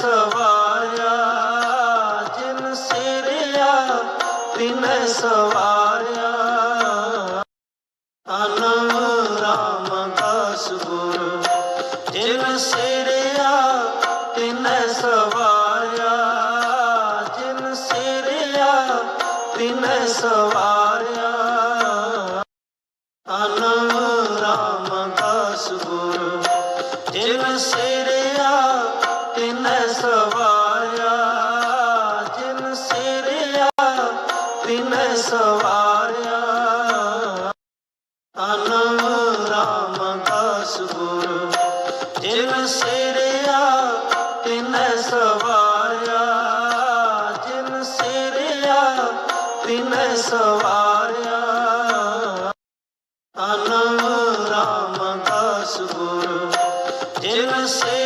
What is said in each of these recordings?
ਸਵਾਰਿਆ, ਜਿਨ ਸਿਰਿਆ, ਤਿਨ ਸਵਾਰਿਆ। ਅਨਮ ਰਾਮਦਾਸ ਗੁਰ, ਜਿਨ ਸਿਰਿਆ, ਤਿਨ ਸਵਾਰਿਆ। ਜਿਨ ਸਿਰਿਆ, ਤਿਨ ਸਵਾਰਿਆ। ਅਨਮ ਰਾਮਦਾਸ ਗੁਰ, ਜਿਨ ਸਿਰਿਆ ਤਿਨ ਸਵਾਰਿਆ, ਜਿਨ ਸਿਰਿਆ, ਤਿਨ ਸਵਾਰਿਆ। ਅਨਮ ਰਾਮਦਾਸ ਗੁਰ, ਜਿਨ ਸਿਰਿਆ, ਤਿਨ ਸਵਾਰਿਆ। ਜਿਨ ਸਿਰਿਆ, ਤਿਨ ਸਵਾਰਿਆ। ਅਨਮ ਰਾਮਦਾਸ ਗੁਰ, ਜਿਨ ਸਿਰਿਆ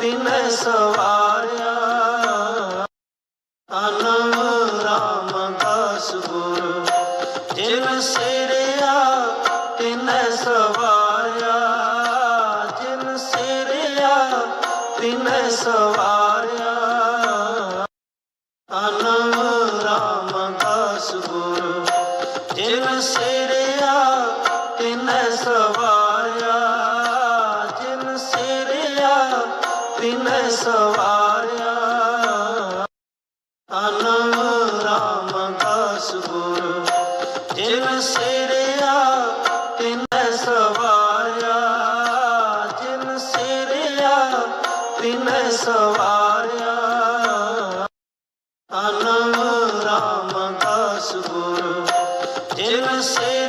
ਤਿਨ ਸਵਾਰਿਆ ਅਨਮ ਰਾਮਦਾਸ ਗੁਰ ਜਿਨ ਸਿਰਿਆ ਸਵਾਰਿਆ। ਅਨਮ ਰਾਮਦਾਸ ਗੁਰ ਜਿਨ ਸਿਰਿਆ, ਤਿਨ ਸਵਾਰਿਆ। ਜਿਨ ਸਿਰਿਆ, ਤਿਨ ਸਵਾਰਿਆ। ਅਨਮ ਰਾਮਦਾਸ ਗੁਰ ਜਿਨ ਸਿਰਿਆ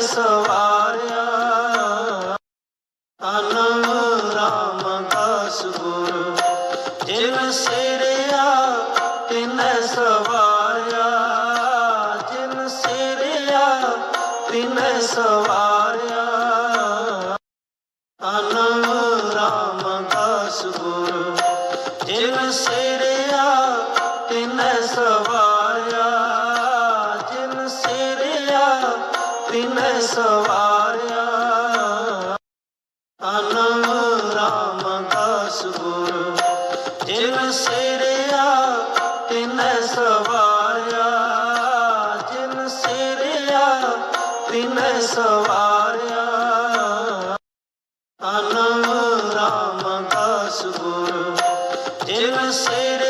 ਸਵਾਰਿਆ। ਅਨਮ ਰਾਮਦਾਸ ਗੁਰ ਜਿਨ ਸਿਰਿਆ, ਤਿਨ ਸਵਾਰਿਆ। ਜਿਨ ਸਿਰਿਆ, ਤਿਨ ਸਵਾਰਿਆ। ਅਨਮ ਰਾਮਦਾਸ ਗੁਰ ਜਿਨ ਸਿਰਿਆ, ਤਿਨ ਸਵਾਰਿਆ। ਸਵਾਰਿਆ। ਅਨਮ ਰਾਮਦਾਸ ਗੁਰ ਜਿਨ ਸਿਰਿਆ, ਤਿਨ ਸਵਾਰਿਆ। ਜਿਨ ਸਿਰਿਆ, ਤਿਨ ਸਵਾਰਿਆ। ਅਨਮ ਰਾਮਦਾਸ ਗੁਰ ਜਿਨ ਸਿਰਿਆ